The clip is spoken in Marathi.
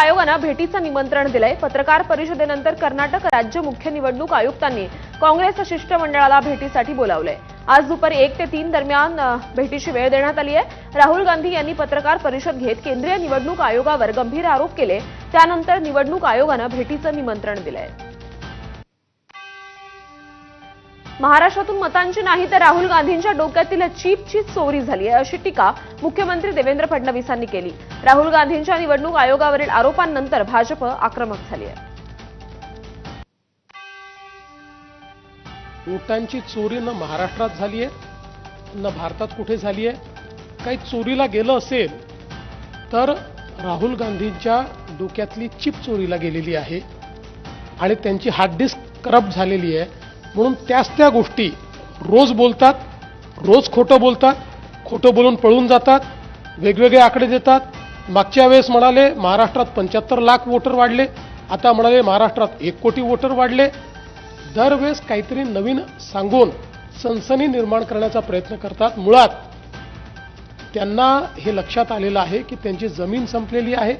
आयोगानं भेटीचं निमंत्रण दिलंय. पत्रकार परिषदेनंतर कर्नाटक राज्य मुख्य निवडणूक आयुक्तांनी काँग्रेस शिष्टमंडळाला भेटीसाठी बोलावलंय. आज दुपारी एक ते तीन दरम्यान भेटीची वेळ देण्यात आली आहे. राहुल गांधी यांनी पत्रकार परिषद घेत केंद्रीय निवडणूक आयोगावर गंभीर आरोप केले. त्यानंतर निवडणूक आयोगानं भेटीचं निमंत्रण दिलंय. महाराष्ट्रातून मतांची नाही तर राहुल गांधींच्या डोक्यातील चीपची चोरी झाली आहे अशी टीका मुख्यमंत्री देवेंद्र फडणवीसांनी केली. राहुल गांधींच्या निवडणूक आयोगावरील आरोपांनंतर भाजप आक्रमक झाली आहे. नोटांची चोरी न महाराष्ट्रात झाली आहे न भारतात कुठे झाली आहे? काही चोरीला गेलं असेल तर राहुल गांधींच्या डोक्यातली चिप चोरीला गेलेली आहे आणि त्यांची हार्ड डिस्क करप्ट झालेली आहे. म्हणून त्याच त्या गोष्टी रोज बोलतात रोज खोटं बोलतात खोटं बोलून पळून जातात वेगवेगळे आकडे देतात. मागच्या वेळेस म्हणाले महाराष्ट्रात पंच्याहत्तर लाख वोटर वाढले आता म्हणाले महाराष्ट्रात एक कोटी वोटर वाढले. दरवेळेस काहीतरी नवीन सांगून सनसनी निर्माण करण्याचा प्रयत्न करतात मुळात. त्यांना हे लक्षात आलेलं आहे की त्यांची जमीन संपलेली आहे.